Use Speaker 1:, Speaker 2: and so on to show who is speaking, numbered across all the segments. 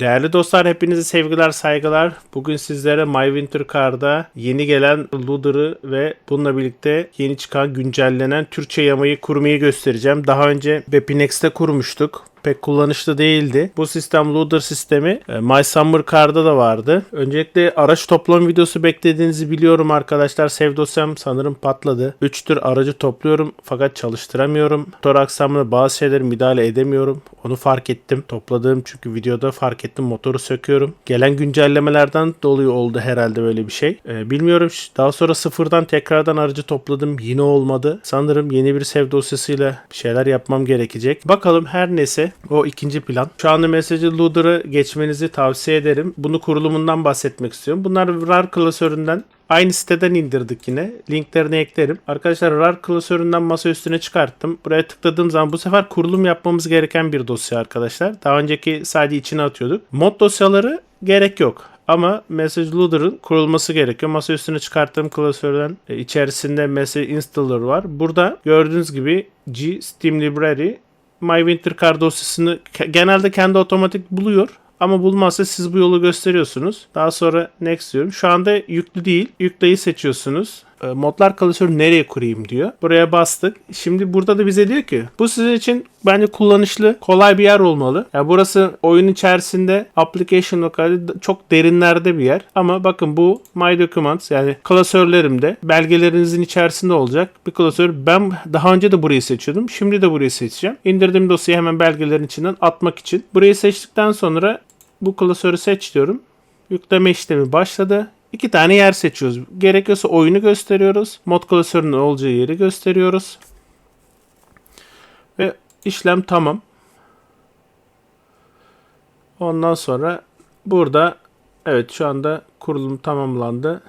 Speaker 1: Değerli dostlar hepinize sevgiler saygılar. Bugün sizlere My Winter Car'da yeni gelen Luder'ı ve bununla birlikte yeni çıkan güncellenen Türkçe yamayı kurmayı göstereceğim. Daha önce Bepinex'te kurmuştuk pek kullanışlı değildi. Bu sistem loader sistemi e, My Summer Car'da da vardı. Öncelikle araç toplam videosu beklediğinizi biliyorum arkadaşlar. Sev dosyam sanırım patladı. 3 tür aracı topluyorum fakat çalıştıramıyorum. Motor aksamına bazı şeyleri müdahale edemiyorum. Onu fark ettim. Topladığım çünkü videoda fark ettim motoru söküyorum. Gelen güncellemelerden dolayı oldu herhalde böyle bir şey. Ee, bilmiyorum. Daha sonra sıfırdan tekrardan aracı topladım. Yine olmadı. Sanırım yeni bir sev dosyasıyla bir şeyler yapmam gerekecek. Bakalım her neyse o ikinci plan. Şu anda Messenger Loader'ı geçmenizi tavsiye ederim. Bunu kurulumundan bahsetmek istiyorum. Bunlar RAR klasöründen Aynı siteden indirdik yine. Linklerini eklerim. Arkadaşlar RAR klasöründen masa üstüne çıkarttım. Buraya tıkladığım zaman bu sefer kurulum yapmamız gereken bir dosya arkadaşlar. Daha önceki sadece içine atıyorduk. Mod dosyaları gerek yok. Ama Message Loader'ın kurulması gerekiyor. Masa üstüne çıkarttığım klasörden e, içerisinde Message Installer var. Burada gördüğünüz gibi G Steam Library My Winter Car dosyasını genelde kendi otomatik buluyor. Ama bulmazsa siz bu yolu gösteriyorsunuz. Daha sonra next diyorum. Şu anda yüklü değil. Yükleyi seçiyorsunuz. E, modlar klasörü nereye kurayım diyor. Buraya bastık. Şimdi burada da bize diyor ki bu sizin için bence kullanışlı, kolay bir yer olmalı. Yani burası oyun içerisinde application lokalde çok derinlerde bir yer. Ama bakın bu My Documents yani klasörlerimde belgelerinizin içerisinde olacak bir klasör. Ben daha önce de burayı seçiyordum. Şimdi de burayı seçeceğim. İndirdiğim dosyayı hemen belgelerin içinden atmak için. Burayı seçtikten sonra bu klasörü seç diyorum. Yükleme işlemi başladı. İki tane yer seçiyoruz. Gerekiyorsa oyunu gösteriyoruz. Mod klasörünün olacağı yeri gösteriyoruz. Ve işlem tamam. Ondan sonra burada evet şu anda kurulum tamamlandı.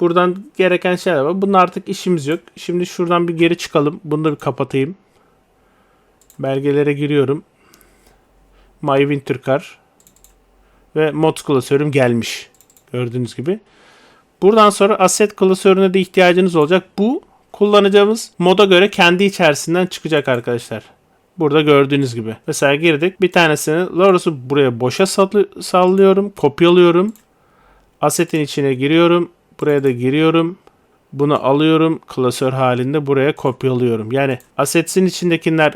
Speaker 1: Buradan gereken şeyler var. Bunun artık işimiz yok. Şimdi şuradan bir geri çıkalım. Bunu da bir kapatayım. Belgelere giriyorum. My Winter Car ve mod klasörüm gelmiş. Gördüğünüz gibi. Buradan sonra asset klasörüne de ihtiyacınız olacak. Bu kullanacağımız moda göre kendi içerisinden çıkacak arkadaşlar. Burada gördüğünüz gibi. Mesela girdik. Bir tanesini Lorus'u buraya boşa sallıyorum. Kopyalıyorum. Asset'in içine giriyorum. Buraya da giriyorum. Bunu alıyorum. Klasör halinde buraya kopyalıyorum. Yani assets'in içindekiler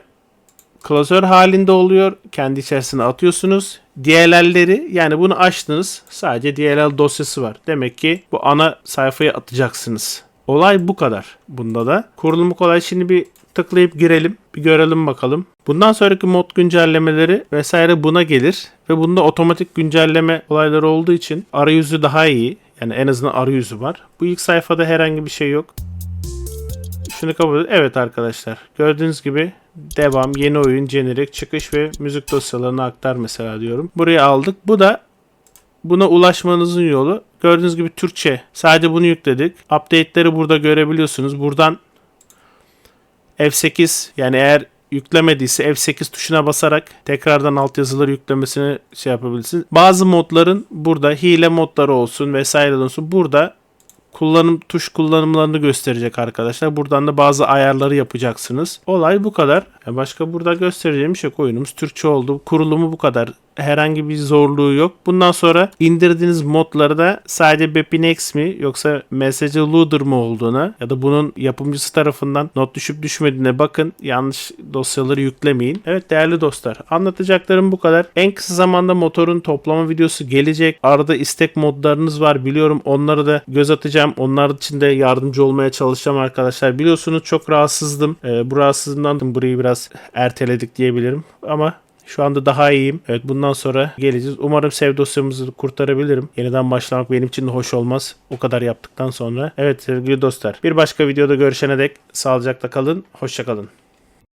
Speaker 1: klasör halinde oluyor. Kendi içerisine atıyorsunuz. DLL'leri yani bunu açtınız. Sadece DLL dosyası var. Demek ki bu ana sayfaya atacaksınız. Olay bu kadar. Bunda da. Kurulumu kolay. Şimdi bir tıklayıp girelim. Bir görelim bakalım. Bundan sonraki mod güncellemeleri vesaire buna gelir. Ve bunda otomatik güncelleme olayları olduğu için arayüzü daha iyi. Yani en azından arayüzü var. Bu ilk sayfada herhangi bir şey yok. Şunu kabul Evet arkadaşlar. Gördüğünüz gibi devam, yeni oyun, jenerik, çıkış ve müzik dosyalarını aktar mesela diyorum. Buraya aldık. Bu da buna ulaşmanızın yolu. Gördüğünüz gibi Türkçe. Sadece bunu yükledik. Update'leri burada görebiliyorsunuz. Buradan F8 yani eğer yüklemediyse F8 tuşuna basarak tekrardan altyazıları yüklemesini şey yapabilirsiniz. Bazı modların burada hile modları olsun vesaire olsun burada kullanım tuş kullanımlarını gösterecek arkadaşlar. Buradan da bazı ayarları yapacaksınız. Olay bu kadar. Başka burada göstereceğim şey. Oyunumuz Türkçe oldu. Kurulumu bu kadar herhangi bir zorluğu yok. Bundan sonra indirdiğiniz modları da sadece Bepinex mi yoksa Messenger Loader mı olduğuna ya da bunun yapımcısı tarafından not düşüp düşmediğine bakın. Yanlış dosyaları yüklemeyin. Evet değerli dostlar anlatacaklarım bu kadar. En kısa zamanda motorun toplama videosu gelecek. Arada istek modlarınız var biliyorum. Onları da göz atacağım. Onlar için de yardımcı olmaya çalışacağım arkadaşlar. Biliyorsunuz çok rahatsızdım. Ee, bu rahatsızlığımdan burayı biraz erteledik diyebilirim. Ama şu anda daha iyiyim. Evet bundan sonra geleceğiz. Umarım sev dosyamızı kurtarabilirim. Yeniden başlamak benim için de hoş olmaz. O kadar yaptıktan sonra. Evet sevgili dostlar. Bir başka videoda görüşene dek sağlıcakla kalın. Hoşçakalın.